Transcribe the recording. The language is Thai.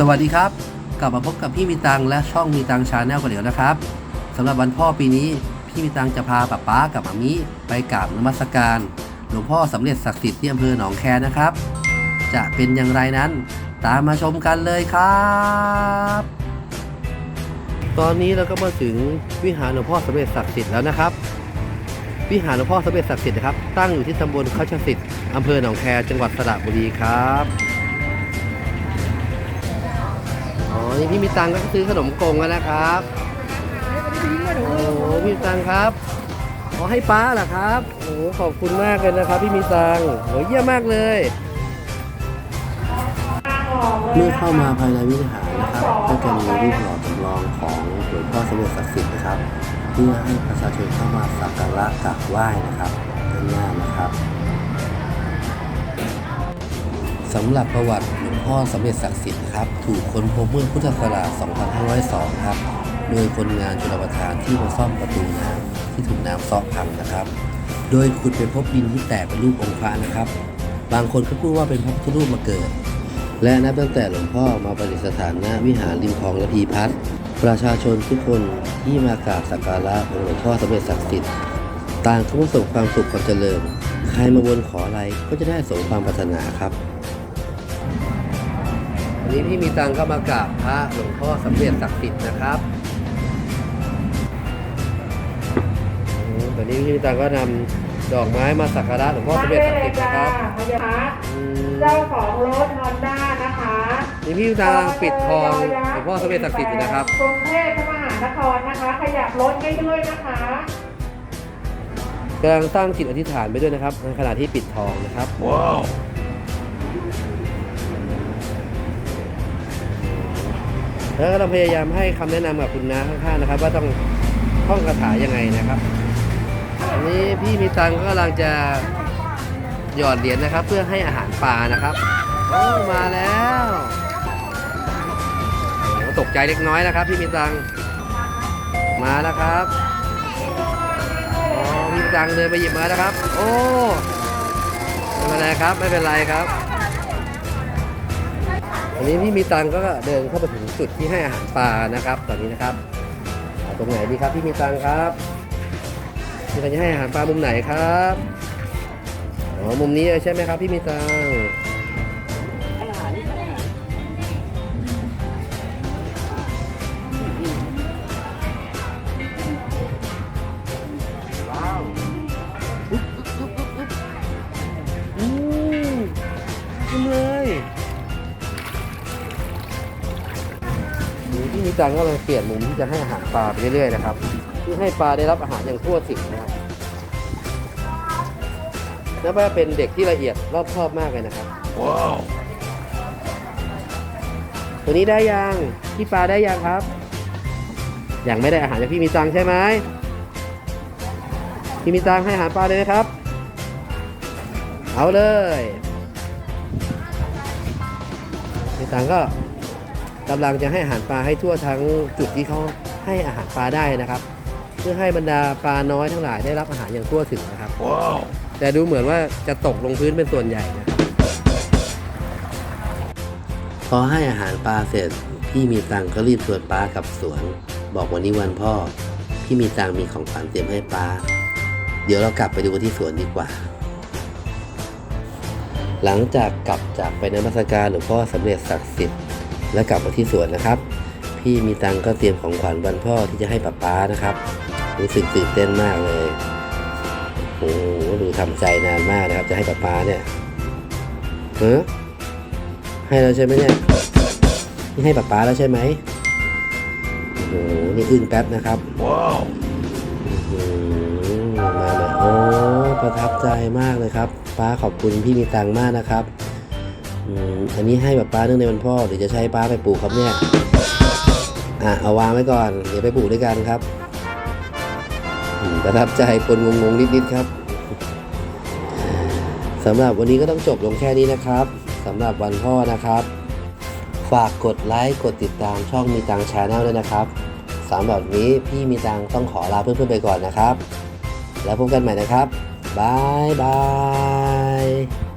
สวัสดีครับ กลับมาพบกับพี่มีตังและช่องมีตังชาแนลกันเดี๋ยวนะครับสำหรับวันพ่อปีนี้พี่มีตังจะพาป๊าป๊ากับมามิไปกราบนมัสการ หลวงพ่อสำเร็จศักดิ์สิทธิ์ที่อำเภอหนองแคนะครับ จะเป็นอย่างไรนั้น ตามมาชมกันเลยครับ ตอนนี้เราก็มาถึงวิหารหลวงพ่อสำเร็จศักดิ์สิทธิ์แล้วนะครับ วิหารหลวงพ่อสำเร็จศักดิ์สิทธิ์นะครับตั้งอยู่ที่ตำบลเขาชสิทธิ์อำเภอหนองแคจังหวัดสระบุรีครับ นี่พี่มีตังก็ซื้อขนมกงแล้วนะครับโอ้โหพี่มีตังครับขอให้ป้าเหรอครับโอ้โหขอบคุณมากเลยนะครับ พี่มีตังโหเยี่ยมมากเลยเมื่อเข้ามาภายในวิหารนะครับก็จะมีรูปหล่อจำลองของหลวงพ่อสมเด็จศักดิ์สิทธิ์นะครับ เพื่อให้ประชาชนเข้ามาสักการะกราบไหว้นะครับด้านหน้านะครับ สำหรับประวัติหลวงพ่อสมเด็จศักดิ์สิทธิ์ครับ ถูกค้นพบเมื่อพุทธศักราช 2502 ครับ โดยคนงานชลประทานที่มาซ่อมประตูน้ำที่ถูกน้ำซอกพังนะครับ โดยขุดไปพบดินที่แตกเป็นรูปองค์พระนะครับ บางคนก็พูดว่าเป็นพระพุทธรูปมาเกิด และนับตั้งแต่หลวงพ่อมาประดิษฐานณวิหารริมคลองระพีพัฒน์ประชาชนทุกคนที่มากราบสักการะองค์หลวงพ่อสมเด็จศักดิ์สิทธิ์ต่างก็ประสบความสุขความเจริญ ใครมาบนขออะไรก็จะได้สมความปรารถนาครับ วันนี้พี่มีตังก็มากราบพระหลวงพ่อสำเร็จศักดิ์สิทธิ์นะครับตอนนี้พี่มีตังก็นำดอกไม้มาสักการะหลวงพ่อสำเร็จศักดิ์สิทธิ์นะครับพยาอืมเจ้าของรถฮอนด้านะคะนี่พี่มีตังปิดทองหลวงพ่อสำเร็จศักดิ์สิทธิ์นะครับกรุงเทพมหานครนะคะ ขยับรถได้ด้วยนะคะกำลังตั้งจิตอธิษฐานไปด้วยนะครับในขณะที่ปิดทองนะครับ ว้าว แล้วก็เราพยายามให้คำแนะนำกับคุณน้าข้างๆนะครับ ว่าต้องท่องคาถายังไงนะครับอันนี้พี่มีตังก็กำลังจะหยอดเหรียญนะครับ เพื่อให้อาหารปลานะครับโอ้มาแล้วตกใจเล็กน้อยนะครับ พี่มีตังมาแล้วครับอ๋อพี่จังเดินไปหยิบมานะครับ โอ้ไม่เป็นไรครับไม่เป็นไรครับ อันนี้พี่มีตังก็เดินเข้าไปถึงจุดที่ให้อาหารปลานะครับ ตอนนี้นะครับเอาตรงไหนดีครับพี่มีตังครับพี่ตังจะให้อาหารปลามุมไหนครับอ๋อมุมนี้เลยใช่ไหมครับพี่มีตังอืมขึ้นเลย นี่พี่มีตังก็เลยเปลี่ยนมุมที่จะให้อาหารปลาไปเรื่อยๆนะครับเพื่อให้ปลาได้รับอาหารอย่างทั่วถึงนะครับนับว่าเป็นเด็กที่ละเอียดรอบคอบมากเลยนะครับ ว้าว ตัวนี้ได้ยังพี่ปลาได้ยังครับ ยังไม่ได้อาหารจากพี่มีตังใช่ไหมพี่มีตังให้อาหารปลาเลยนะครับ เอาเลยมีตังก็ กำลังจะให้อาหารปลาให้ทั่วทั้งจุดที่เขาให้อาหารปลาได้นะครับ เพื่อให้บรรดาปลาน้อยทั้งหลายได้รับอาหารอย่างทั่วถึงนะครับแต่ดูเหมือนว่าจะตกลงพื้นเป็นส่วนใหญ่นะครับพอให้อาหารปลาเสร็จพี่มีตังก็รีบชวนป้ากลับสวน บอกวันนี้วันพ่อ พี่มีตังมีของขวัญเตรียมให้ป้า เดี๋ยวเรากลับไปดูกันที่สวนดีกว่า หลังจากกลับจากไปนมัสการหลวงพ่อสำเร็จศักดิ์สิทธิ์ และกลับมาที่สวนนะครับ พี่มีตังก็เตรียมของขวัญวันพ่อที่จะให้ป้าป้านะครับ รู้สึกตื่นเต้นมากเลยโอ้โหดูทำใจนานมากนะครับ จะให้ป้าป้าเนี่ยเออให้เราใช่ไหมเนี่ยนี่ให้ป้าป้าแล้วใช่ไหมโอ้โหนี่อึ้งแป๊บนะครับว้าวมาเลยโอ้ประทับใจมากเลยครับ ป้าขอบคุณพี่มีตังค์มากนะครับ อันนี้ให้ป้าป้าเนื่องในวันพ่อหรือจะใช้ป้าไปปลูกครับเนี่ยอะเอาวางไว้ก่อน เดี๋ยวไปปลูกด้วยกันครับประทับใจปนงงๆนิดๆครับสำหรับวันนี้ก็ต้องจบลงแค่นี้นะครับสำหรับวันพ่อนะครับ ฝากกดไลค์กดติดตามช่องมีตังชาแนลด้วยนะครับสำหรับวันนี้พี่มีตังต้องขอลาเพื่อนๆไปก่อนนะครับ แล้วพบกันใหม่นะครับบายบาย